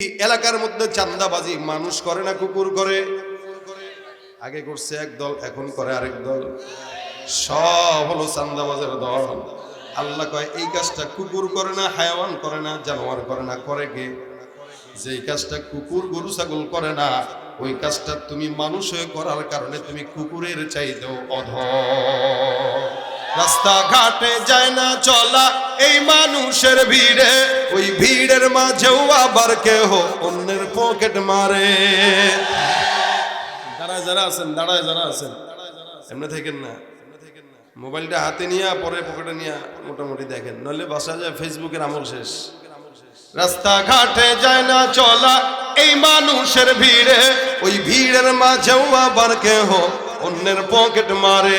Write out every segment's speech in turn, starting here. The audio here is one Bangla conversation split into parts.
এলাকার মধ্যে চান্দাবাজি, মানুষ করে না, কুকুর করে। আগে করছে এক দল, এখন করে আরেক দল। সব হলো চান্দাবাজের দল। আল্লাহ কয়, এই কাজটা কুকুর করে না, হায়াওয়ান করে না, জানোয়ার করে না, করে কে? যেই কাজটা কুকুর, গরু, ছাগল করে না, ওই কাজটা তুমি মানুষ হয়ে করার কারণে তুমি কুকুরের চাইতেও অধ। রাস্তাঘাটে যায় না, চলা এই মানুষের ভিড়ে, ওই ভিড়ের মাঝেও আবার কেহ অন্যের পকেট মারে। দাঁড়ায়, যারা আছেন, দাঁড়ায়, যারা আছেন। এমনি থাকেন না। মোবাইলটা হাতে নিয়ে, পরে পকেটে নিয়ে, মোটামুটি দেখেন। নইলে বাসা যায়, ফেসবুকের আমল শেষ। রাস্তাঘাটে যায় না চলা, এই মানুষের ভিড়ে, ওই ভিড়ের মাঝেও আবার কেহ অন্যের পকেট মারে।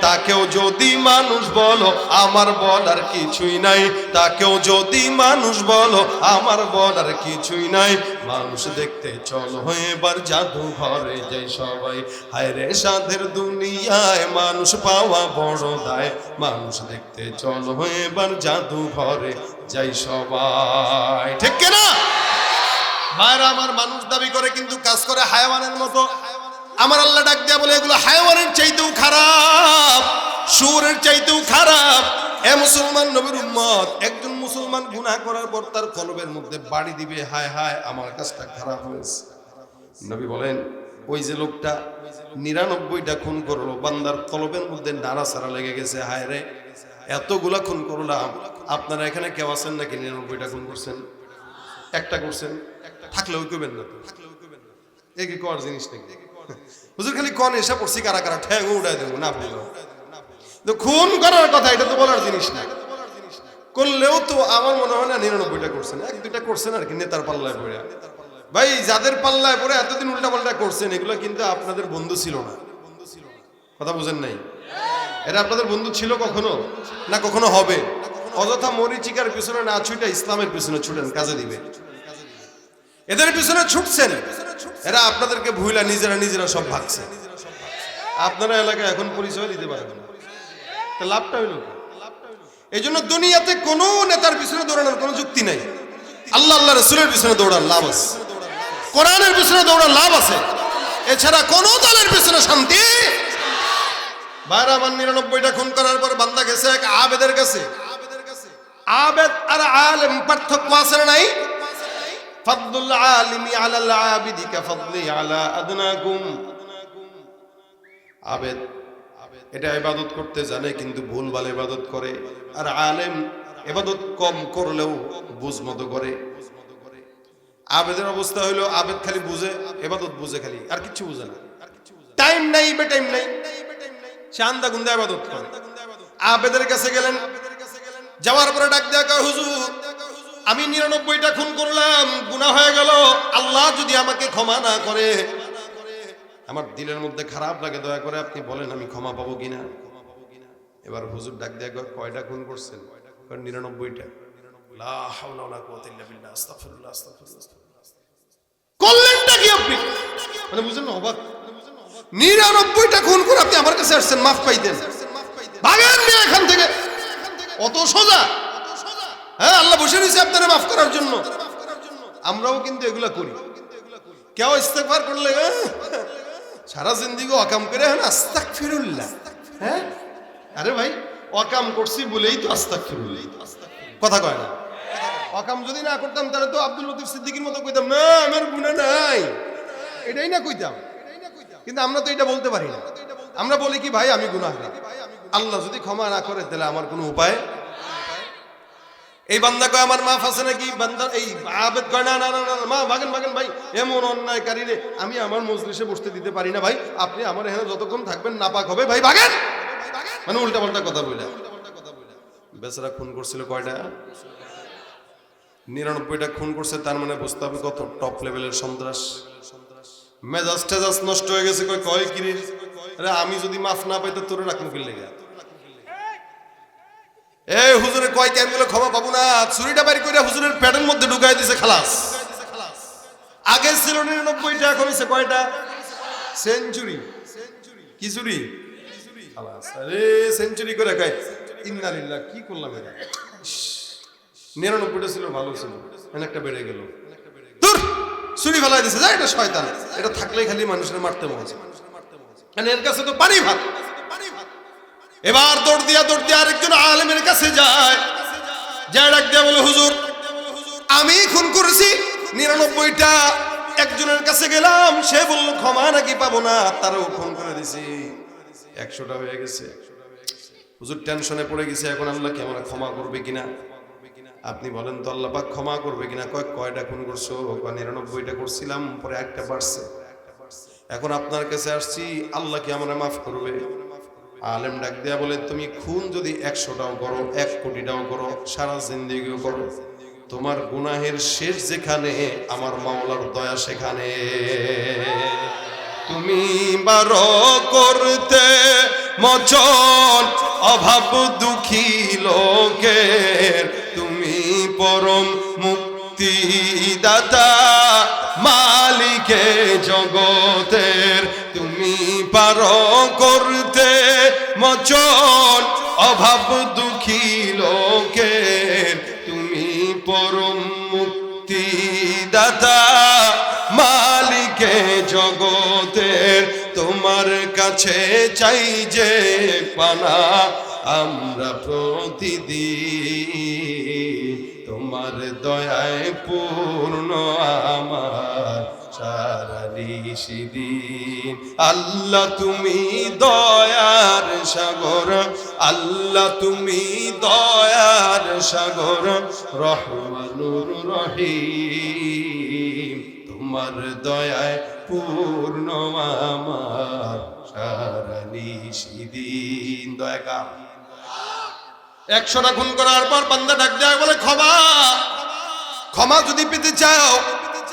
তাকেও যদি মানুষ বলো, আমার বলার কিছুই নাই। তাকেও যদি মানুষ বলো, আমার বলার কিছুই নাই। মানুষ দেখতে চলো, এবার জাদু ঘরে যাই সবাই। হায় রে সাধের দুনিয়ায় মানুষ পাওয়া বড় দায়। মানুষ দেখতে চলো, এবার জাদু ঘরে যাই সবাই। ঠিক না ভাইরা, আমার মানুষ দাবি করে, কিন্তু কাজ করে হায়াওয়ানের মতো। আমার আল্লাহ ডাক দেয়া বলে, এগুলো হায়াওয়ানের চাইতেও খারাপ সুরের চাইতেও খারাপ। এ মুসলমান নবীর উম্মত, একজন মুসলমান গুনাহ করার পর তার কলবের মধ্যে বাড়ি দিবে, হায় হায়, আমার কাজটা খারাপ হয়েছে। নবী বলেন, ওই যে লোকটা নিরানব্বইটা খুন করল, বান্দার কলবের মধ্যে নাড়া সারা লেগে গেছে, হায় রে, এতগুলা খুন করলাম। আপনারা এখানে কেউ আছেন নাকি নিরানব্বইটা খুন করছেন? একটা করছেন? থাকলেও কইবেন না তো? এ কি কর জিনিস নাকি? হুজুর খালি কন, এসে পড়ছি কারা কারা ঠ্যাং উড়াই দেবো, না বলল। তো খুন করার কথা, এটা তো বলার জিনিস না। করলেও তো আমার মনে হয় না নিরানব্বইটা করছেন। এক দুইটা করছেন আর কি, নেতার পাল্লায় পড়ে। ভাই, যাদের পাল্লায় পড়ে এতদিন উল্টা পাল্টা করছেন, এগুলো কিন্তু আপনাদের বন্ধু ছিল না। কথা বুঝেন নাই? এটা আপনাদের বন্ধু ছিল কখনো? না কখনো হবে? অযথা মরিচিকার পিছনে না ছুটে ইসলামের পিছনে ছুটেন, কাজে দিবে। এদের পিছনে ছুটছেন। এরা আপনাদেরকে ভুইলা নিজেরা নিজেরা সব ভাগছে। আপনারা এলাকায় এখন পরিচয় দিতে পারবেন তা লাভটা হইল এই জন্য দুনিয়াতে কোনো নেতার পিছনে দৌড়ানোর কোনো যুক্তি নাই। আল্লাহ আল্লাহ রসুলের পিছনে দৌড়ার লাভ আছে। কোরআনের পিছনে দৌড়ার লাভ আছে। এছাড়া কোন দলের পিছনে শান্তি বাইরে নিরানব্বইটা খুন করার পর বান্দা গেছে এক আবেদের কাছে। আবেদ আর আলেম পার্থক্য আছে নাই? ফাদলুল আলিমি আলাল আবিদি কাফাদলি আলা আদনাকুম। এটা ইবাদত করতে জানে কিন্তু ভুলভাল ইবাদত করে। আর আলেম ইবাদত কম করলেও বুঝ মতো করে। আবেদের অবস্থা হইল আবেদ খালি বুঝে এবাদত বুঝে খালি, আর কিছু বুঝে না। টাইম নাই বে টাইম নাই। সে আন্দা গুন্দা ইবাদত করে। আবেদের কাছে গেলেন, যাওয়ার পরে ডাক দেয়া কয়, হুজুর আমি নিরানব্বইটা খুন করলাম গুনাহ হয়ে গেল। আল্লাহ যদি আমাকে ক্ষমা না করে আমার দিলের মধ্যে খারাপ লাগে দয়া করে আপনি বলেন আমি ক্ষমা পাবো কিনা? এবার হুজুর ডাক দেয়া কয়, কয়টা খুন করছেন? নিরানব্বইটা। আপনি? মানে বুঝেন না অবাক। নিরানব্বইটা খুন আপনি আমার কাছে আসছেন মাফ পাইতেন ভাগেন এখান থেকে। অত সোজা। হ্যাঁ আল্লাহ বসে রয়েছে আপনারা মাফ করার জন্য। আমরাও কিন্তু এগুলা করি। কেউ ইস্তেকবার করলে সারা জিন্দিগি অকাম করে হ্যাঁ আস্তাক ফিরুল্লাহ হ্যাঁ? আরে ভাই, অকাম করছি বলেই তো আস্তাক ফিরুল্লাহ কথা কয় না। অকাম যদি না করতাম, তাহলে তো আব্দুল লতিফ সিদ্দিকির মতো কইতাম, না, আমার গুণা নাই। এটাই না কইতাম। কিন্তু আমরা তো এটা বলতে পারি না। আমরা বলি কি, ভাই, আমি গুনাহ আল্লাহ যদি ক্ষমা না করে, তাহলে আমার কোনো উপায় এই বান্দা কয়, আমার মাফ আছে নাকি? বান্দা, এই আবেদ কয়, না না না মা ভাগেন ভাগেন ভাই, এমন অন্যায়কারী রে, আমি আমার মজলিসে বসতে দিতে পারি না ভাই। আপনি আমার এখানে যতক্ষণ থাকবেন নাপাক হবে। ভাই ভাগেন মানে উল্টা পাল্টা কথা বলে বেচারা খুন করছিল কয়টা? নিরানব্বইটা খুন করছে, তার মানে বুঝতে হবে কত টপ লেভেলের সন্ত্রাস। মেজাজ টেজাজ নষ্ট হয়ে গেছে, কয় কয় কিরে আরে আমি যদি মাফ না পাই, তো তোরে কি লেগে? এই হুজুরে কয় আমি বলে ক্ষমা পাবো না? চুরিটা বাড়ি করে হুজুরের প্যাডের মধ্যে ঢুকাই দিছে, খালাস। আগে ছিল নিরানব্বইটা, এখন হইছে কয়টা? সেঞ্চুরি। কি চুরি? আরে, সেঞ্চুরি করে কয়, ইন্নালিল্লাহ, কি করলাম এটা? নিরানব্বইটা ছিল, ভালো ছিল। একটা বেড়ে গেল। ছুরি ফেলাই দিছে। যা, এটা শয়তান। এটা থাকলেই খালি মানুষের মারতে মনে হয়। কারণ এর কাছে তো পানি ভাত। এবার দৌড় দিয়া দৌড় দিয়া আরেকজন আলেমের কাছে যায়। যা ডাক দিয়া বলে, হুজুর, আমি খুন করেছি। নিরানব্বইটা একজনের কাছে গেলাম। সে বলল, ক্ষমা নাকি পাবো না? তারও খুন করে দিছি। একশোটা হয়ে গেছে। হুজুর, টেনশনে পড়ে গেছে। এখন আল্লাহ কি আমরা ক্ষমা করবে কিনা? আপনি বলেন তো, আল্লাহ পাক ক্ষমা করবে কিনা? কয়, কয়টা খুন করছ? কয় নিরানব্বইটা করছিলাম, পরে একটা বাড়ছে। এখন আপনার কাছে আসছি, আল্লাহ কি আমরা মাফ করবে? আলেম ডাক দিয়া বলে, তুমি খুন যদি একশোটাও করো, এক কোটিটাও করো, সারা জিন্দিগিও করো। তোমার গুনাহের শেষ যেখানে, আমার মাওলার দয়া সেখানে। তুমি বারো করতে মচন অভাব দুঃখী লোকের। তুমি পরম মুক্তি দাতা মালিকে জগতের। তুমি পারো করতে মচন অভাব দুঃখী লোকের। তুমি পরম মুক্তি দাতা মালিকে জগতের। তোমার কাছে চাই যে পানা আমরা প্রতিদিন। তোমার দয়ায় পূর্ণ আমার সারা আল্লাহ তুমি দয়ার সাগর, আল্লাহ তুমি দয়ার সাগর রহমানুর রহিম। তোমার দয়ায় পূর্ণ আমার সারা দয়া একশোটা খুন করার পর বান্দা ডাক দেয়, বলে, ক্ষমা। ক্ষমা যদি পেতে চাও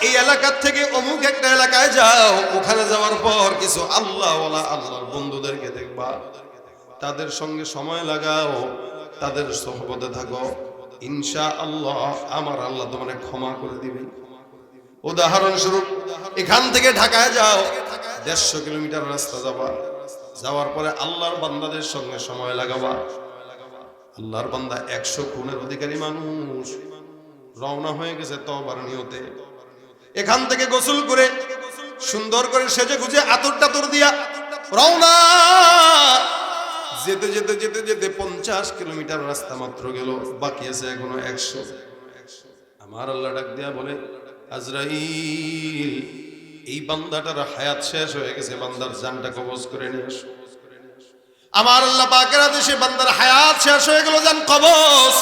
এই এলাকার থেকে অমুক একটা এলাকায় যাও, ওখানে যাওয়ার পর কিছু আল্লাহ আল্লাহর বন্ধুদেরকে দেখবা। তাদের সঙ্গে সময় লাগাও, তাদের সহবতে থাকো। ইনশা আল্লাহ আমার আল্লাহ তোমার ক্ষমা করে দিবেন। উদাহরণস্বরূপ, এখান থেকে ঢাকায় যাও, দেড়শো কিলোমিটার রাস্তা যাবা। যাওয়ার পরে আল্লাহর বান্দাদের সঙ্গে সময় লাগাবা। আল্লাহর বান্দা একশো খুনের অধিকারী মানুষ। রওনা হয়ে গেছে তবার নিয়তে। এখান থেকে গোসল করে, সুন্দর করে সেজে গুজে আতর টাতর দিয়া রওনা। যেতে যেতে যেতে যেতে পঞ্চাশ কিলোমিটার রাস্তা মাত্র গেল, বাকি আছে এখনও একশো। আমার আল্লাহ ডাক দিয়া বলে, আজরাইল, এই বান্দাটার হায়াত শেষ হয়ে গেছে, বান্দার জানটা কবজ করে নিয়ে আসো। আমার আল্লাহ পাকের আদেশে বান্দার হায়াত শেষ হয়ে গেল, জান কবজ।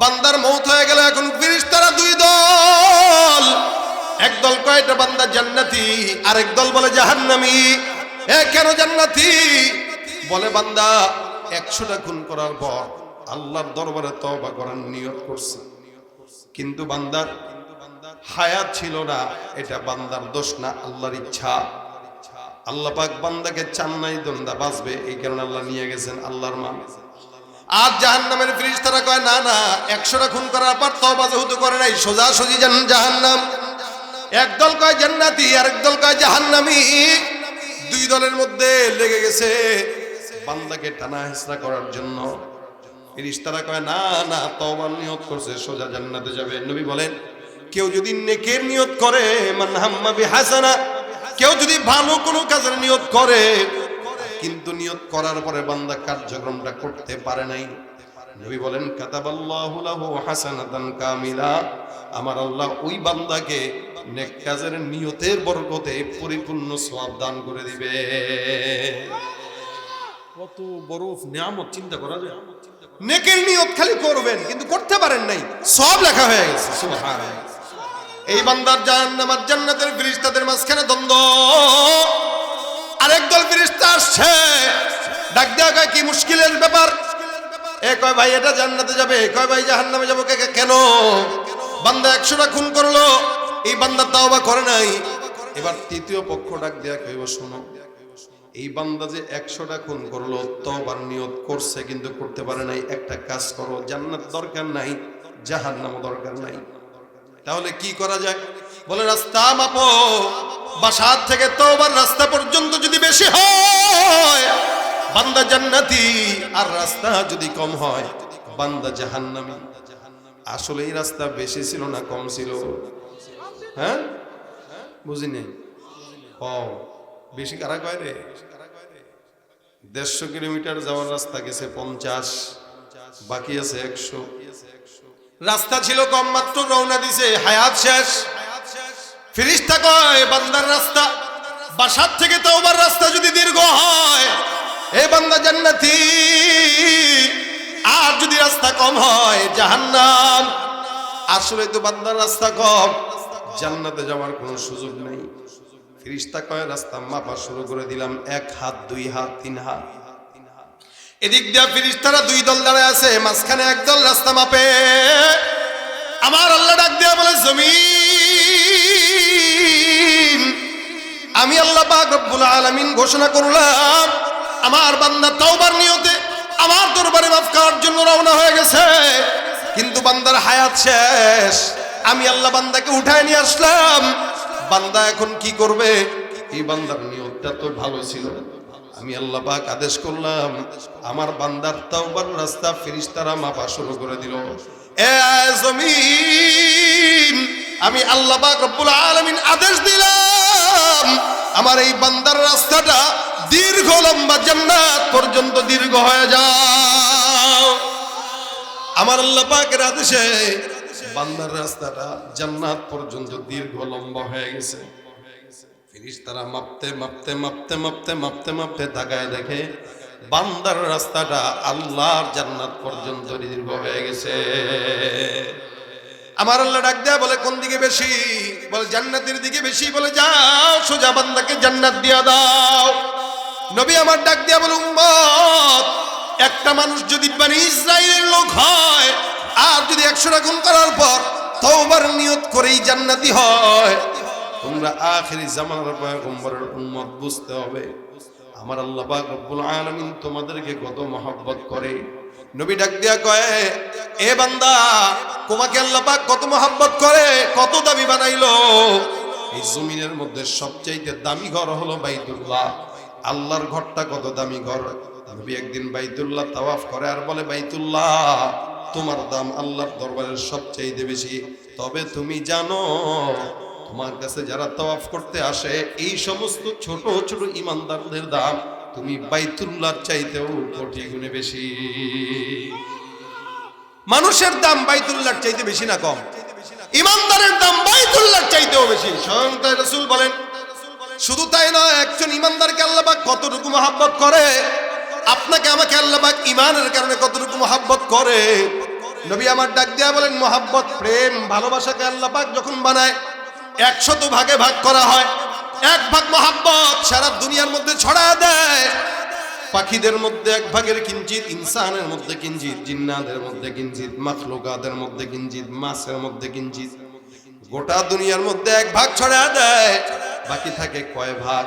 বান্দার মৌত হয়ে গেল এখন ফিরিস্তারা দুই দল। এক দল কয়টা বান্দা জান্নাতি, আরেক দল বলে জাহান্নামি। এ কেন জান্নাতি? বলে বান্দা, একশোটা খুন করার পর আল্লাহর দরবারে তওবা করার নিয়ত করছে। কিন্তু বান্দার হায়াত ছিল না, এটা বান্দার দোষ না, আল্লাহর ইচ্ছা। আল্লাহ পাক বান্দাকে চান নাই দন্দা বাঁচবে, এই কারণে আল্লাহ নিয়ে গেছেন আল্লাহর মান। আর জাহান্নামের ফিরিস্তারা কয়, না না, একশোটা খুন করার পর তওবা যেহেতু করে নাই সোজা সোজি জাহান্নাম। একদল কয় জান্নাতি আর একদল কয় জাহান্নামি। দুই দলের মধ্যে লেগে গেছে বান্দাকে টানা হেসরা করার জন্য। ফিরিস্তারা কয়, না না তওবার নিয়ত করছে, সোজা জান্নাতে যাবে। নবী বলেন, কেউ যদি নেকের নিয়ত করে, মান হাম্মা বিহাসানা, কেউ যদি ভালো কোনো কাজের নিয়ত করে, কিন্তু নিয়ত করার পরে বান্দা কার্যক্রমটা করতে পারে নাই। নবী বলেন, কাতাবাল্লাহু লাহু হাসানাতান কামিলা, আমার আল্লাহ ওই বান্দাকে নেক কাজের নিয়তের বরকতে পরিপূর্ণ সওয়াব দান করে দিবে। কত বড় নিয়ামত, চিন্তা করা যায়। নেকের নিয়ত খালি করবেন, কিন্তু করতে পারেন নাই। সব লেখা হয়ে গেছে এই বান্দার জাহান্নাম আর জান্নাতের ফেরেশতাদের মাঝখানে দ্বন্দ্ব। আরেক দল ফেরেশতা আসছে। ডাক দেওয়া কয়, কি মুশকিলের ব্যাপার? এ কয়, ভাই, এটা জান্নাতে যাবে। কয়, ভাই, জাহান্নামে যাব কেন? বান্দা একশোটা খুন করল। এই বান্দা তাওবা করে নাই। এবার তৃতীয় পক্ষ ডাক দেয়া কইব, শোনো। এই বান্দা যে একশোটা খুন করল তবার নিয়ত করছে কিন্তু করতে পারে নাই। একটা কাজ করো, জান্নাত দরকার নাই, জাহান্নামও দরকার নাই। তাহলে কি করা যায়? বলে, রাস্তা মাপো। বাসার থেকে তোবার রাস্তা পর্যন্ত যদি বেশি হয়, বান্দা জান্নাতি। আর রাস্তা যদি কম হয়, বান্দা জাহান্নামি। আসলে এই রাস্তা বেশি ছিল না, কম ছিল? হ্যাঁ? বুঝি নেই ও বেশি কারা কয় রে। দেড়শো কিলোমিটার যাওয়ার রাস্তা গেছে পঞ্চাশ, বাকি আছে একশো। রাস্তা ছিল কম, মাত্র রওনা দিছে, হায়াত শেষ। ফিরিস্তা কয় বান্দার রাস্তা, বাসার থেকে তো ওবার রাস্তা যদি দীর্ঘ হয়, এ বান্দা জান্নাতি। আর যদি রাস্তা কম হয়, জাহান্নাম। আসলে তো বান্দার রাস্তা কম। জান্নাতে যাওয়ার কোনো সুযোগ নেই। ফিরিস্তা কয় রাস্তা মাপা শুরু করে দিলাম, এক হাত, দুই হাত, তিন হাত। এদিক দিয়া ফিরিস্তারা দুই দল দাঁড়ায় আছে, মাঝখানে একদল রাস্তা মাপে। আমার আল্লাহ ডাক দিয়া বলে, জমিন, আমি আল্লাহ পাক রব্বুল আলামিন ঘোষণা করলাম, আমার বান্দা তওবার নিয়তে আমার দরবারে মাফ করার জন্য রওনা হয়ে গেছে। কিন্তু বান্দার হায়াত শেষ। আমি আল্লাহ বান্দাকে উঠায় নিয়ে আসলাম। বান্দা এখন কি করবে? এই বান্দার নিয়তটা তো ভালো ছিল। আমি আল্লাহ পাক আদেশ করলাম, আমার বান্দার তাওবার রাস্তা ফেরেশতারা মাপা শুরু করে দিল। এ জমিন, আমি আল্লাহ পাক রব্বুল আলামিন আদেশ দিলাম। আমার এই বান্দার রাস্তাটা দীর্ঘ লম্বা, জান্নাত পর্যন্ত দীর্ঘ হয়ে যাও। আমার আল্লাহ পাকের আদেশে বান্দার রাস্তাটা জান্নাত পর্যন্ত দীর্ঘ লম্বা হয়ে গেছে। ফিরিস্তারা মাপতে মাপতে মাপতে মাপতে মাপতে মাপতে তাকায় দেখে বান্দার রাস্তাটা আল্লাহর জান্নাত পর্যন্ত দীর্ঘ হয়ে গেছে। আমার আল্লাহ ডাক দেয়া বলে, কোন দিকে বেশি? বলে, জান্নাতের দিকে বেশি। বলে, যাও, সোজা বান্দাকে জান্নাত দিয়া দাও। নবী আমার ডাক দেয়া বলে, উম্মত, একটা মানুষ যদি বানি ইসরায়েলের লোক হয় আর যদি একশো রাখুন করার পর তওবার নিয়ত করেই জান্নাতি হয়, তোমরা আখেরি জামানার পয়গম্বরের বুঝতে হবে। আমার আল্লাহ রব্বুল আলামিন তোমাদেরকে কত মহব্বত করে। নবী ডাক দিয়া কয়, এ বান্দা, তোমাকে আল্লাহ পাক কত মহব্বত করে, কত দাবি বানাইলো? এই জমিনের মধ্যে সবচাইতে দামি ঘর হলো বাইতুল্লাহ। আল্লাহর ঘরটা কত দামি ঘর? নবী একদিন বাইতুল্লাহ তাওয়াফ করে আর বলে, বাইতুল্লাহ তোমার দাম আল্লাহর দরবারের সবচাইতে বেশি। তবে তুমি জানো, তোমার কাছে যারা তাওয়াফ করতে আসে, এই সমস্ত ছোট ছোট ইমানদারদের দাম তুমি বাইতুল্লাহর চাইতেও কোটি গুণে বেশি। মানুষের দাম বাইতুল্লাহর চাইতে বেশি না কম? ইমানদারের দাম বাইতুল্লাহর চাইতেও বেশি। স্বয়ং তাই রাসূল বলেন, শুধু তাই নয়, একজন ইমানদারকে আল্লাহ পাক কতটুকু মহাব্বত করে? আপনাকে আমাকে আল্লাহ পাক ইমানের কারণে কতটুকু মহাব্বত করে? নবী আমার ডাক দেয়া বলেন, মহাব্বত, প্রেম, ভালোবাসাকে আল্লাহ পাক যখন বানায়, একশত ভাগে ভাগ করা হয়। এক ভাগ মহাব্বত সারা দুনিয়ার মধ্যে ছড়া দেয়। পাখিদের মধ্যে এক ভাগের কিঞ্চিত, ইনসানের মধ্যে কিঞ্চিত, জিন্নাদের মধ্যে কিঞ্চিত, মাখলুকাদের মধ্যে কিঞ্চিত, মাছের মধ্যে কিঞ্চিত। গোটা দুনিয়ার মধ্যে এক ভাগ ছড়া দেয়। বাকি থাকে কয় ভাগ?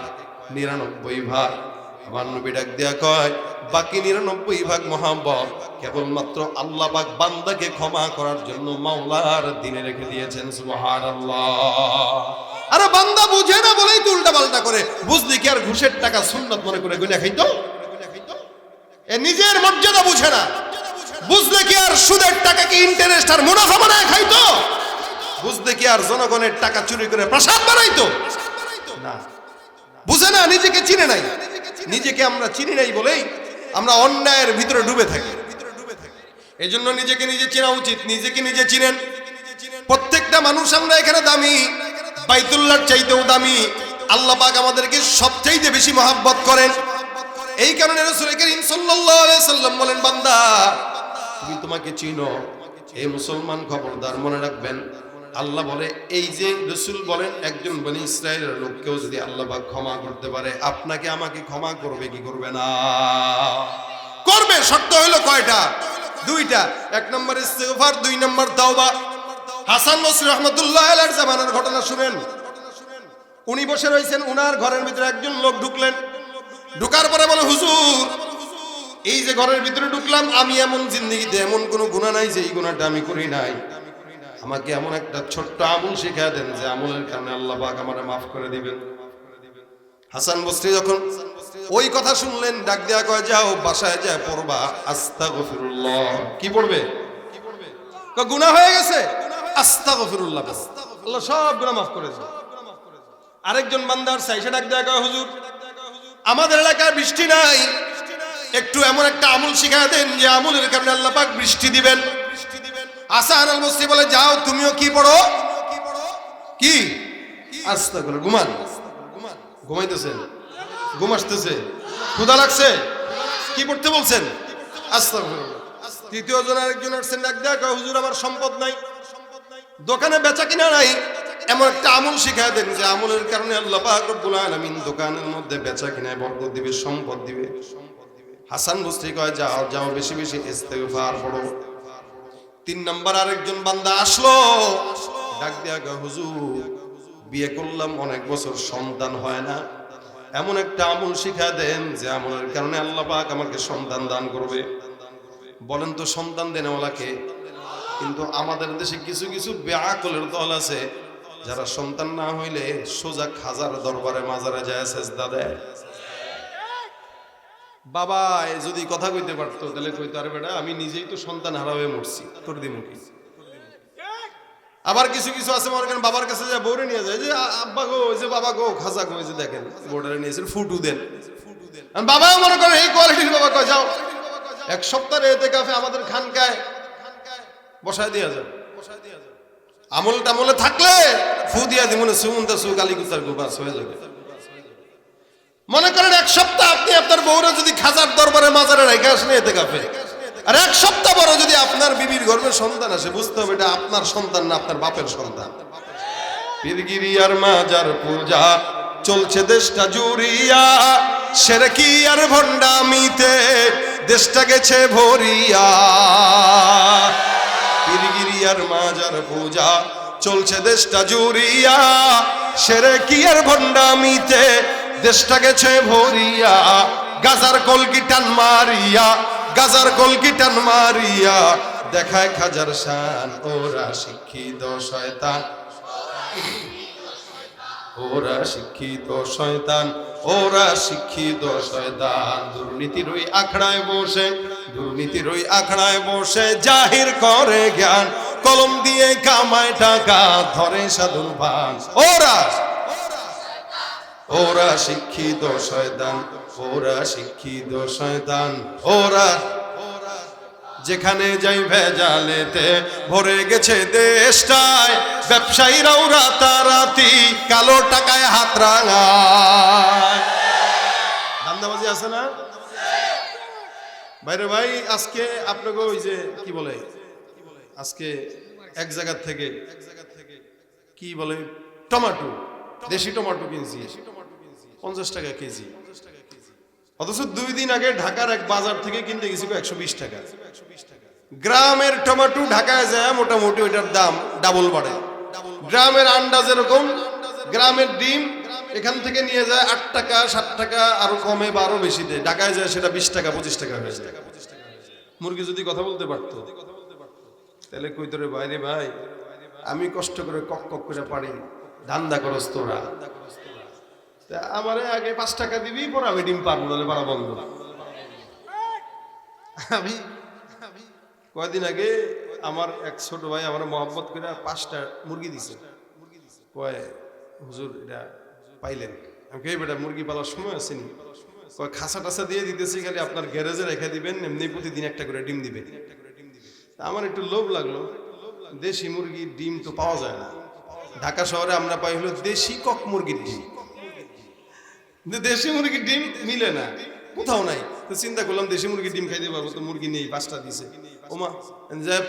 নিরানব্বই ভাগ। আমার নবী ডাক দেয়া কয়, বাকি নিরানব্বই ভাগ মহাব্বত কেবলমাত্র আল্লাহ পাক বান্দাকে ক্ষমা করার জন্য মাওলার দিনে রেখে দিয়েছেন, সুবহানাল্লাহ। আরে বান্দা বুঝে না বলেই তো উল্টা পাল্টা করে। বুঝলি কি আর ঘুষের টাকা সুন্নত মনে করে গুনে খাইতো? এ নিজের মর্যাদা বুঝে না। বুঝলে কি আর সুদের টাকা কি ইন্টারেস্ট আর মুনাফা বানায় খাইতো? বুঝলে কি আর জনগণের টাকা চুরি করে প্রসাদ বানাইতো? না। বুঝে না, নিজেকে চিনে নাই। নিজেকে আমরা চিনি নাই বলেই আমরা অন্যায়ের ভিতরে ডুবে থাকি। এই জন্য নিজেকে নিজে চেনা উচিত, নিজেকে নিজে চিনেন। প্রত্যেকটা মানুষ আমরা এখানে দামি, বাইতুল্লাহর চাইতেও দামি। আল্লাহ পাক আমাদেরকে সবচাইতে বেশি মহাব্বত করেন। এই কারণে রসুল করিম সাল্লাম বলেন, বান্দা, তুমি তোমাকে চিনো। এই মুসলমান খবরদার মনে রাখবেন আল্লাহ বলে, এই যে রসুল বলেন, একজন বনি ইসরায়েলের লোককেও যদি আল্লাহ পাক ক্ষমা করতে পারে, আপনাকে আমাকে ক্ষমা করবে, কি করবে না? করবে, শর্ত হইল কয়টা? দুইটা। এক নম্বর ইস্তেগফার, দুই নম্বর তাওবা। হাসান বসরি রহমতুল্লাহ আলার জামানার ঘটনা শুনেন। উনি বসে রয়েছেন উনার ঘরের ভিতরে একজন লোক ঢুকলেন। ঢুকার পরে বলে, হুজুর, এই যে ঘরের ভিতরে ঢুকলাম, আমি এমন জিন্দগিতে এমন কোনো গুণা নাই যে এই গুণাটা আমি করি নাই। আমাকে এমন একটা ছোট্ট আমল শিখা দেন যে আমলের কারণে আল্লাহ পাক আমারে মাফ করে দিবেন। হাসান বস্রি যখন ওই কথা শুনলেন, ডাক দেয়া কয়, যাও, বাসায় যায় পড়বা। আস্তাগফিরুল্লাহ। কি পড়বে? গুনাহ হয়ে গেছে? আস্তা গফিরুল্লাহ আল্লাহ সব গুনাহ মাফ করে দিবেন। আরেকজন বান্দার চাই সেটা কয়, হুজুর, আমাদের এলাকায় বৃষ্টি নাই। একটু এমন একটা আমল শিখায় দেন যে আমলের কারণে আল্লাহ পাক বৃষ্টি দিবেন। আসান আল মসি বলে, যাও, তুমিও কি পড়ো? কি? আস্তে করে ঘুমান। ঘুমাইতেছেন ঘুম ক্ষুধা লাগছে? কি পড়তে বলছেন? আস্তে তৃতীয় জন আরেকজন আসছেন, ডাক দেখ হুজুর, আমার সম্পদ নাই। দোকানে বেচা কিনা নাই। এমন একটা আমল শিখায় দেন, যে আমলের কারণে আল্লাহ রব্বুল আলামিন দোকানের মধ্যে বেচা কিনায় বরকত দিবে, সম্পদ দিবে। হাসান বস্তি কয়, যাও যাও, বেশি বেশি ইস্তেগফার পড়ো। তিন নাম্বার আরেকজন বান্দা আসলো। ডাক দিয়া কয়, হুজুর, বিয়ে করলাম, অনেক বছর সন্তান হয় না। এমন একটা আমল শিখা দেন যে আমলের কারণে আল্লাহ পাক আমাকে সন্তান দান করবে। বলেন তো সন্তান দেনেওয়ালাকে। কিন্তু আমাদের দেশে কিছু কিছু বেআকলের দল আছে, যারা সন্তান না হইলে সোজা খাজার দরবারে মাজারে যায়, সেজদা দেয়। বাবা যদি কথা কইতে পারতো, তাহলে কইতে, আরে বেটা, আমি নিজেই তো সন্তান হারাবে মরছি। তোর দিমুখী আবার কিছু কিছু আছে, মনে করেন, বাবার কাছে যায়, বউরে নিয়ে যায় যে আব্বা গো যে বাবা গো, খাজা গো যে দেখেন। বোর্ডারে নিয়েছেন ফুটু দেন। বাবাও মনে করেন, এই কোয়ালিটির বাবা, কয় যাও। এক সপ্তাহ এতে কাফে আমাদের খানকায় বসায় দিয়া যাও আমল টামলে থাকলে ফু দিয়া দি মনে সুমন্তা সু কালী কুতার গোবাস হয়ে যাবে। মনে করেন এক সপ্তাহ আপনি আপনার বউরা যদি খাজার দরবারে মাজারে রেখে আসলে এতে কাফে আর এক সপ্তাহ পরে যদি আপনার বিবির গর্ভে সন্তান আসে, বুঝতে হবে এটা আপনার সন্তান না আপনার বাপের সন্তান। পীরগিরি আর মাজার পূজা, চলছে দেশটা জুড়িয়া সেরকি আর ভণ্ডামিতে দেশটা গেছে ভরিয়া। পীরগিরি আর মাজার পূজা, চলছে দেশটা জুড়িয়া সেরকি আর ভণ্ডামিতে দেশটা গেছে ভরিয়া, গাজার কলকি টান মারিয়া, গাজার কলকি টান মারিয়া। দেখায় খাজার শান, ওরা শিক্ষিত শয়তান। ওরা শিক্ষিত শয়তান, ওরা শিক্ষিত শয়তান। দুর্নীতির ওই আখড়ায় বসে, দুর্নীতির ওই আখড়ায় বসে জাহির করে জ্ঞান। কলম দিয়ে কামায় টাকা, ধরে সাধুর ভান ওরা ওরা শিক্ষিত শয়তান, ওরা শিক্ষিত শয়তান, ওরা যেখানে যাই ভেজালেতে ভরে গেছে দেশটায়, ব্যবসায়ীরাও রাতারাতি কালো টাকায় হাত রাঙায়। ধান্দাবাজি আছে না? বাইরে ভাই, আজকে আপনাকে ওই যে কি বলে? আজকে এক জায়গা থেকে, কি বলে? টমাটো, দেশি টমাটো কিনছি। পঞ্চাশ টাকা কেজি। অথচ দুই দিন আগে ঢাকার এক বাজার থেকে কিনতে গেছি একশো বিশ টাকা। গ্রামের টমেটো ঢাকায় যায় মোটামুটি ওইটার দাম ডাবল বাড়ে। গ্রামের আন্ডা যেরকম গ্রামের ডিম এখান থেকে নিয়ে যায় আট টাকা, সাত টাকা, আরও কমে বা আরও বেশি দেয়। ঢাকায় যায় সেটা বিশ টাকা, পঁচিশ টাকা হয়ে যায়। মুরগি যদি কথা বলতে পারতো, তাহলে কই তোরে বাইরে ভাই, আমি কষ্ট করে কক কক করে পারি। ধান্দা করস তোরা। তা আমারে আগে পাঁচ টাকা দিবি, পর আমি ডিম পারব, নাহলে পারা বন্ধ। আমি কয়দিন আগে আমার এক ছোট ভাই আমার মহব্বত করে পাঁচটা মুরগি দিছে। কয়, হুজুর, এটা পাইলেন। আমি কে বেটা মুরগি পালার সময় আসেনি। কয়, খাসা টাসা দিয়ে দিতেছি, খালি আপনার গ্যারেজে রেখে দিবেন, এমনি প্রতিদিন একটা করে ডিম দিবে। আমার একটু লোভ লাগল। দেশি মুরগির ডিম তো পাওয়া যায় না। ঢাকা শহরে আমরা পাই হলো দেশি কক মুরগির ডিম। কিন্তু দেশি মুরগির ডিম মিলে না, কোথাও নাই। তো চিন্তা করলাম দেশি মুরগির ডিম খাইতে পারব, তো মুরগি নেই, পাঁচটা দিছে। ওমা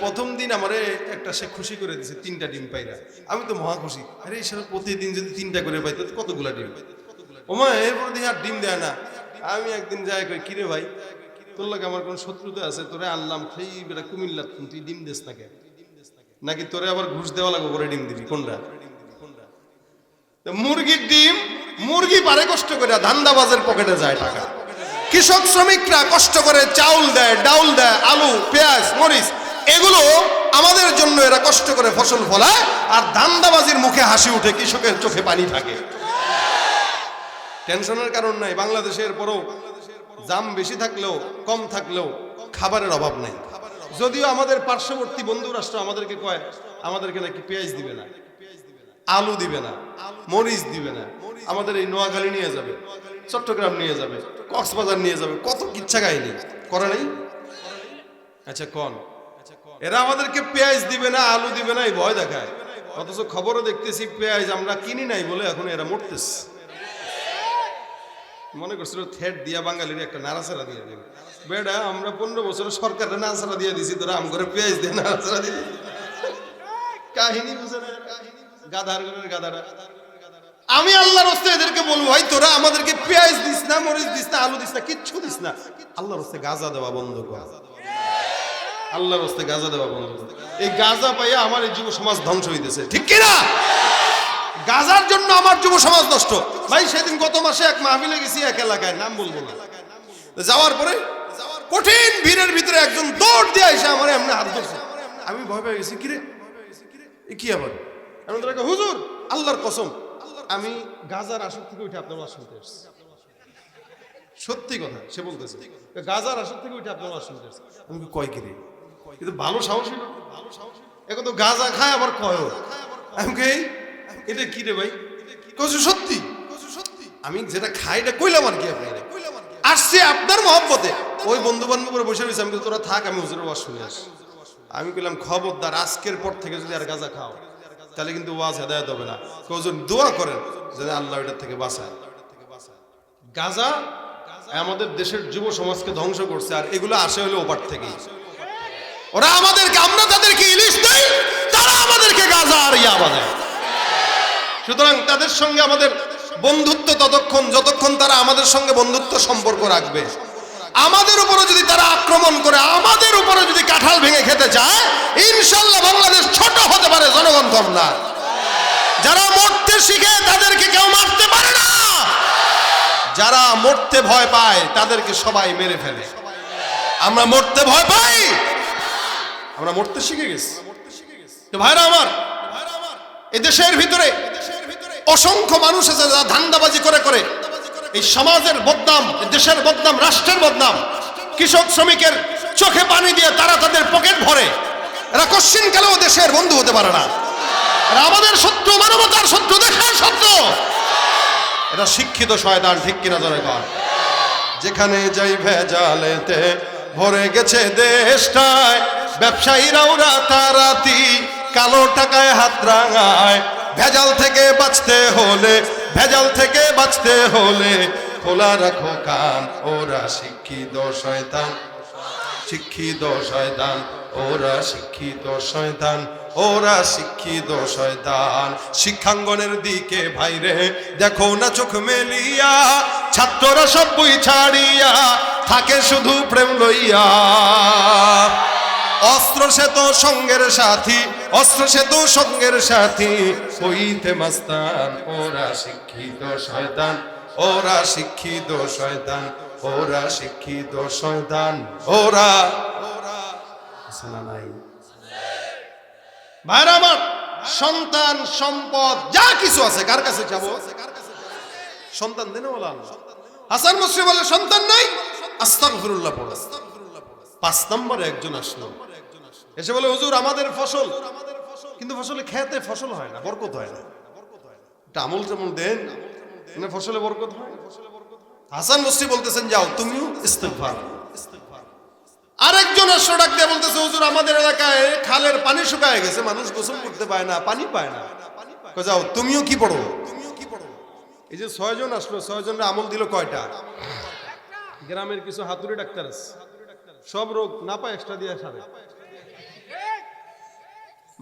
প্রথম দিন আমারে একটা সে খুশি করে দিছে, তিনটা ডিম পাইরা। আমি তো মহা খুশি। আরে, এই প্রতিদিন যদি তিনটা করে পাই তো কতগুলা ডিম? ওমা, এরপর দিয়ে আর ডিম দেয় না। আমি একদিন যাই কই, কিরে ভাই, তোর লাগে আমার কোনো শত্রুতা আছে? তোরে আনলাম, সেই বেটা কুমিল্লা, তুই ডিম দেস কেন? নাকি তোরে আবার ঘুষ দেওয়া লাগবে করে ডিম দিবি? কোনটা? মুরগির ডিম মুরগি পারে কষ্ট করে, ধান্দাবাজের পকেটে যায় টাকা। কৃষক শ্রমিকরা কষ্ট করে চাউল দেয়, ডাউল দেয়, আলু, পেঁয়াজ, মরিচ, এগুলো আমাদের জন্য এরা কষ্ট করে ফসল ফলায়, আর ধান্দাবাজির মুখে হাসি উঠে কৃষকের চোখে পানি থাকে। টেনশনের কারণ নাই, বাংলাদেশের পরও দাম বেশি থাকলেও, কম থাকলেও খাবারের অভাব নেই। যদিও আমাদের পার্শ্ববর্তী বন্ধু রাষ্ট্র আমাদেরকে কয়, আমাদেরকে নাকি পেঁয়াজ দিবে না, আলু দিবে না, মরিচ দিবে না। আমাদের এই নোয়াখালী নিয়ে যাবে, চট্টগ্রাম নিয়ে যাবে, কক্সবাজার নিয়ে যাবে, কত কিচ্ছা কাহিনী। করে নাই? আচ্ছা কন। এরা আমাদেরকে পেঁয়াজ দিবে না, আলু দিবে না, এই ভয় দেখায়। অথচ খবরও দেখতেছি, পেঁয়াজ আমরা কিনি নাই বলে এখন এরা মরতেছে। মনে করছিল থেট দিয়া বাঙালির একটা নাড়াচাড়া দিয়ে দেবে। বেডা আমরা পনেরো বছর সরকারের নাড়াচাড়া দিয়ে দিছি, তোরা আম করে পেঁয়াজ দিয়ে নাড়াচাড়া দিয়ে। কাহিনী বুঝে না গাধার ঘরের গাধারা আমি আল্লাহর হস্তে এদেরকে বলব, ভাই, তোরা আমাদেরকে পেঁয়াজ দিস না, মরিচ দিস না, আলু দিস না, কিচ্ছু দিস না। আল্লাহর হস্তে গাঁজা দেওয়া বন্ধ কর। আল্লাহর হস্তে গাঁজা দেওয়া বন্ধ। এই গাঁজা পাইয়া আমার এই যুব সমাজ ধ্বংস হইতেছে। ঠিক কিনা গাজার জন্য আমার যুব সমাজ নষ্ট। ভাই, সেদিন গত মাসে এক মাহফিলে গেছি এক এলাকায়, নাম বলব না। যাওয়ার পরে কঠিন ভিড়ের ভিতরে একজন দৌড় দিয়ে এসে আমার এমনি হাত ধরছে। আমি ভয় পেয়ে গেছি কিরে কি আবার? তাকে হুজুর, আল্লাহর কসম আমি গাজার আসর থেকে উঠে আপনার ওয়াজ শুনতে এসেছি সত্যি কথা, সে বলতেছে। গাজার আসর থেকে উঠে আপনার ওয়াজ শুনতে এসেছি আমি কয় কিরে? কিন্তু ভালো সাহসী লোক। এখন তো গাজা খায়, আবার কয় আমি এই, এটা কি রে ভাই? কসু সত্যি সত্যি? আমি যেটা খাই, এটা কইলাম আর কি আপনি আসছে আপনার মহব্বতে। ওই বন্ধু বান্ধব করে বসে রয়েছে। আমি তোরা থাক, আমি হুজুরের ওয়াজ শুনে আসি। আমি কইলাম, খবরদার, আজকের পর থেকে যদি আর গাজা খাও। তাহলে কিন্তু ওয়াজ হেদায়ত হবে না। কজন দোয়া করেন, যেন আল্লাহ এটার থেকে বাঁচায়। গাজা আমাদের দেশের যুব সমাজকে ধ্বংস করছে, আর এগুলো আসে হলো ওপার থেকেই। ওরা আমাদেরকে, আমরা তাদেরকে ইলিশ দেই, তারা আমাদেরকে গাজা আর ইয়াবা দেয় সুতরাং তাদের সঙ্গে আমাদের বন্ধুত্ব ততক্ষণ, যতক্ষণ তারা আমাদের সঙ্গে বন্ধুত্ব সম্পর্ক রাখবে। আমাদের উপরে যদি তারা আক্রমণ করে, আমাদের উপরে যদি কাঁঠাল ভেঙে খেতে চায়, ইনশাল্লাহ বাংলাদেশ ছোট হতে পারে, জনগণ কম না। যারা মরতে শিখে, তাদেরকে কেউ মারতে পারে না। যারা মরতে ভয় পায়, তাদেরকে সবাই মেরে ফেলে। আমরা মরতে ভয় পাই। আমরা মরতে শিখে গেছি। তো ভাইরা আমার এই দেশের ভিতরে অসংখ্য মানুষ আছে যারা ধান্দাবাজি করে করে এই সমাজের বদনাম দেশের বদনাম, রাষ্ট্রের বদনাম, কৃষক শ্রমিকের চোখে পানি দিয়ে তারা তাদের পকেট ভরে। এরা কশ্চিন কালেও দেশের বন্ধু হতে পারে না। আমাদের শত্রু, মানবতার শত্রু, দেশের শত্রু। এটা শিক্ষিত শয়তান, ঠিক কিনা জনে কর যেখানে যাই ভেজালেতে ভরে গেছে দেশটায়, ব্যবসায়ীরাও রাতারাতি কালো টাকায় হাত রাঙায়। ভেজাল থেকে বাঁচতে হলে ভেজাল থেকে বাঁচতে হলে খোলা রাখো কান, ওরা শিক্ষিত শয়তান। শিক্ষিত শয়তান, ওরা শিক্ষিত শয়তান, ওরা শিক্ষিত শয়তান। শিক্ষাঙ্গনের দিকে ভাইরে দেখো না চোখ মেলিয়া, ছাত্ররা সব বই ছাড়িয়া, থাকে শুধু প্রেম লইয়া। অস্ত্র সে তো সঙ্গের সাথী, অস্ত্র সে তো সঙ্গের সাথী। হইতে মাস্তান, ওরা শিক্ষিত শয়তান, ওরা শিক্ষিত শয়তান, ওরা শিক্ষিত শয়তান, ওরা। ভাইরা আমার, সন্তান, সম্পদ, যা কিছু আছে, কার কাছে যাব? সন্তান দেন বলা হাসান মুসরি বলে, সন্তান নাই? আস্তাগফিরুল্লাহ পড়ো। পাঁচ নম্বরে একজন আসলো। এসে বলে, হুজুর, আমাদের ফসল। কিন্তু ফসলে খেতে ফসল হয় না, বরকত হয় না। এটা আমল যেমন দেন ফসলে বরকত হয়। হাসান মুসরি বলতেছেন, যাও, তুমিও ইস্তেগফার আরেকজন আসলো, ডাক দিয়ে বলতেছে, হুজুর, আমাদের এলাকায় খালের পানি শুকায় গেছে, মানুষ গোসল করতে পায় না, পানি পায় না। যাও, তুমিও কি পড়ো? তুমিও কি পড়ো এই যে ছয়জন আসলো, ছয়জনের আমল দিল কয়টা? গ্রামের কিছু হাতুড়ি ডাক্তার আছে। সব রোগ না পায় এক্সট্রা দিয়ে সারে।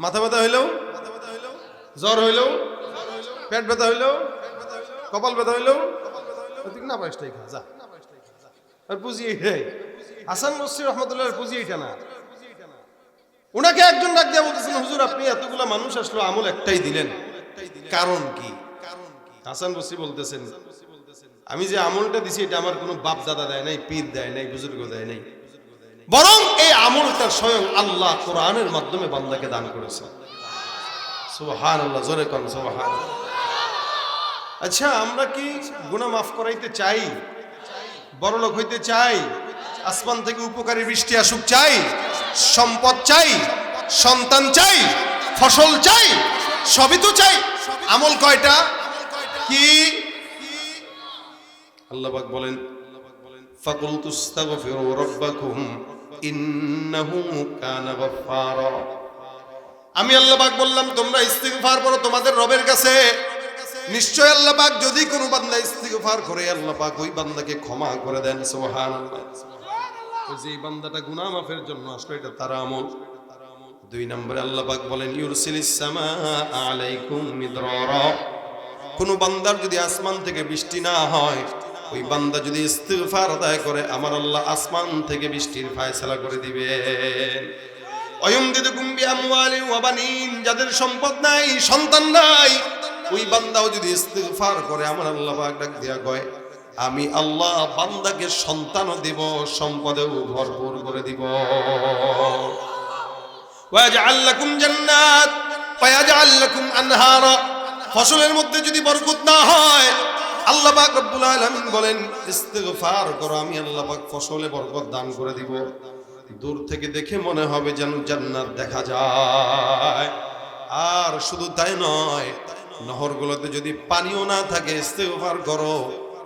মাথা ব্যথা হইলেও? জ্বর হইলেও? পেট ব্যথা হইলেও? কপাল ব্যথা হইলেও? না পায় এক্সট্রাই খা, যা। আর পুঁজি এইটাই। হাসান মসজিদ রহমতুল্লাহ পুঁজি এইটা না। ওনাকে একজন ডাক দিয়ে বলতেছেন হুজুর, আপনি এতগুলা মানুষ আসলো, আমল একটাই দিলেন। কারণ কি? হাসান বসি বলতেছেন, আমি যে আমলটা দিছি, এটা আমার কোনো বাপ দাদা দেয় নাই, পীর দেয় নাই, বুজুর্গ দেয় নাই। বরং এই আমলটা স্বয়ং আল্লাহ কোরআনের মাধ্যমে বান্দাকে দান করেছে। আচ্ছা আমরা কি গুনাহ মাফ করাইতে চাই? বড়লোক হইতে চাই? আসমান থেকে উপকারী বৃষ্টি আসুক চাই? সম্পদ চাই? সন্তান চাই? ফসল চাই? সবই তো চাই। আমল কয়টা? কি? আল্লাহ বলেন, ফাকুলতু আস্তাগফিরু রাব্বাকুম। আমি আল্লাহ পাক বললাম তোমরা ইস্তিগফার করো তোমাদের রবের কাছে। নিশ্চয় আল্লাহ পাক যদি কোনো বান্দা ইস্তিগফার করে আল্লাহ পাক ওই বান্দাকে ক্ষমা করে দেন ওই যে বান্দাটা গুনাহ মাফের জন্য আসলে এটা তার আমল। দুই নম্বরে আল্লাহ পাক বলেন ইউরসিলিস সামা আলাইকুম মিদরারা। কোন বান্দার যদি আসমান থেকে বৃষ্টি না হয় ওই বান্দা যদি ইস্তিগফার আদায় করে, আমার আল্লাহ আসমান থেকে বৃষ্টির ফায়সালা করে দিবেন অয়ুমদিদুকুম বিআমওয়ালি ওয়া বানিন, যাদের সম্পদ নাই, সন্তান নাই, ওই বান্দাও যদি ইস্তিগফার করে, আমার আল্লাহ ডাক দিয়া কয়, আমি আল্লাহ বান্দাকে সন্তানও দিব, সম্পদেও ভরপুর করে দিব। ওয়াজআল লাকুম জান্নাত, ওয়াজআল লাকুম আনহারা। ফসলের মধ্যে যদি বরকত না হয় আল্লাহ পাক রব্বুল বলেন, ইস্তিগফার করো, আমি আল্লাহ ফসলে বরকত দান করে দিব। দূর থেকে দেখে মনে হবে যেন জান্নাত দেখা যায়। আর শুধু তাই নয়, নহরগুলোতে যদি পানিও না থাকে, ইস্তেগফার করো।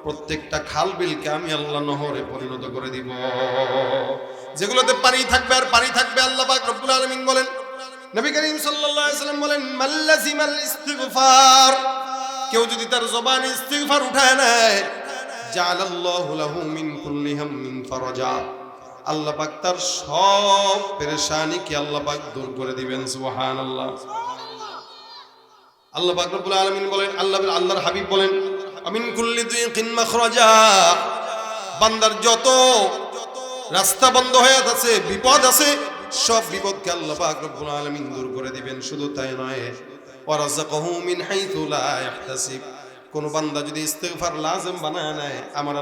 প্রত্যেকটা খাল বিলকে আমি আল্লাহ নহরে পরিণত করে দিব। যেগুলোতে পানি থাকবে আর পানি থাকবে, আল্লাহ পাক রব্বুল আলামিন বলেন, নবী করিম সাল্লাল্লাহু আলাইহি সাল্লাম বলেন মাল্লাজিমাল ইস্তিগফার কেউ যদি তার জবানে ইস্তিগফার উঠায় নেয় জাআলাল্লাহু লাহু মিন কুল্লি হাম্মিন ফারাজা। আল্লাহ পাক তার সব পেরেশানিকে আল্লাহ পাক দূর করে দিবেন, সুবহানাল্লাহ। আল্লাহ পাক রব্বুল আলামিন বলেন, আল্লাহ আল্লাহর হাবিব বলেন, আমিন কুল্লি দুইকিন মাখরাজা। বান্দার যত রাস্তা বন্ধ হয়ে আছে, বিপদ আছে, সব বিপদকে আল্লাহ পাক রব্বুল আলামিন দূর করে দিবেন, শুধু তাই নয়। কোন বান্দা যদি বানায় নেয়, আমার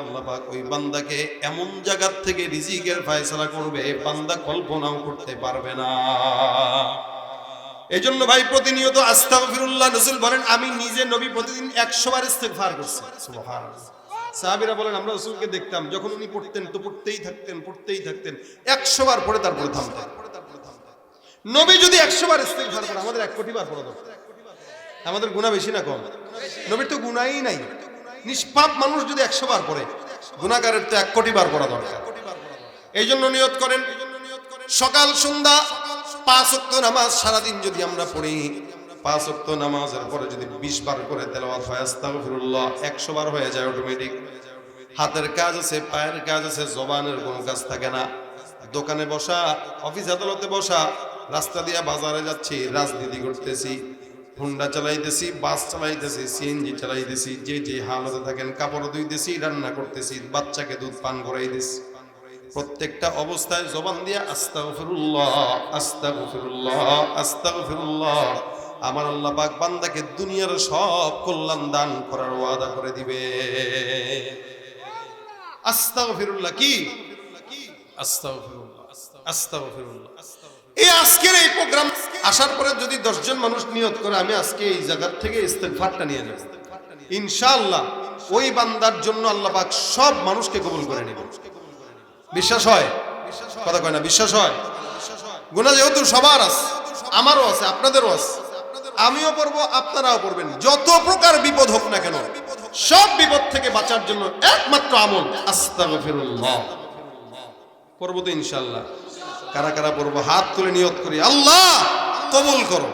ওই বান্দাকে এমন থেকে রিজিকের করবে, বান্দা কল্পনাও করতে পারবে না। এই জন্য ভাই প্রতিনিয়ত বলেন, আমি নিজে নবী প্রতিদিন একশো বার ইস্তেগফার করছি। সাহাবীরা বলেন, আমরা রসুলকে দেখতাম, যখন উনি পড়তেন তো পড়তেই থাকতেন পড়তেই থাকতেন, একশো বার পড়ে তারপরে থামতেন। নবী যদি একশো বার ইস্তেগফার করে, আমাদের এক কোটি বার পড়া দরকার আমাদের গুণা বেশি না কম? নবীর তো গুণাই নাই। নিষ্পাপ মানুষ যদি একশো বার পড়ে গুণাগারের তো এক কোটি বার পড়া দরকার। এই জন্য নিয়ত করেন, সকাল, সন্ধ্যা, পাঁচ অক্ত নামাজ সারাদিন যদি আমরা পড়ি, পাঁচ অক্ত নামাজের পরে যদি বিশ বার করে তেলাওয়াত হয়, আস্তাগফিরুল্লাহ, একশো বার হয়ে যায় অটোমেটিক হাতের কাজ আছে, পায়ের কাজ আছে, জবানের কোনো কাজ থাকে না। দোকানে বসা, অফিস আদালতে বসা, রাস্তা দিয়া বাজারে যাচ্ছি, রাজনীতি করতেছি হুন্ডা চালাইতেছি, বাস চালাইতেছি সিএনজি চালাইতেছি, যে যে হালতে থাকেন, কাপড় ধুইতেছি, রান্না করতেছি, বাচ্চাকে দুধ, পান করাইতেছি। প্রত্যেকটা অবস্থায় জবান দিয়ে, আস্তাগফিরুল্লাহ আস্তাগফিরুল্লাহ আস্তাগফিরুল্লাহ। আমার আল্লাহ পাক বান্দাকে দুনিয়ার সব কল্যাণ দান করার ওয়াদা করে দিবে। আস্তাগফিরুল্লাহ কি? আস্তাগফিরুল্লাহ আস্তাগফিরুল্লাহ। এই আজকের এই প্রোগ্রাম আসার পরে যদি দশজন মানুষ নিয়ত করে, আমি আজকে এই জায়গার থেকে ইস্তেগফারটা নিয়ে যাব ইনশাআল্লাহ ওই বান্দার জন্য আল্লাহ পাক সব মানুষকে কবুল করে নেবে। বিশ্বাস হয়? কথা কয় না, বিশ্বাস হয়? গুণা যেহেতু সবার আছে, আমারও আছে, আপনাদেরও আছে, আমিও পড়ব, আপনারাও পড়বেন। যত প্রকার বিপদ হোক না কেন, সব বিপদ থেকে বাঁচার জন্য একমাত্র আমল আস্তাগফিরুল্লাহ। পড়ব তো ইনশাল্লাহ কারা কারা পড়ব? হাত তুলে নিয়ত করি। আল্লাহ! কবুল করো।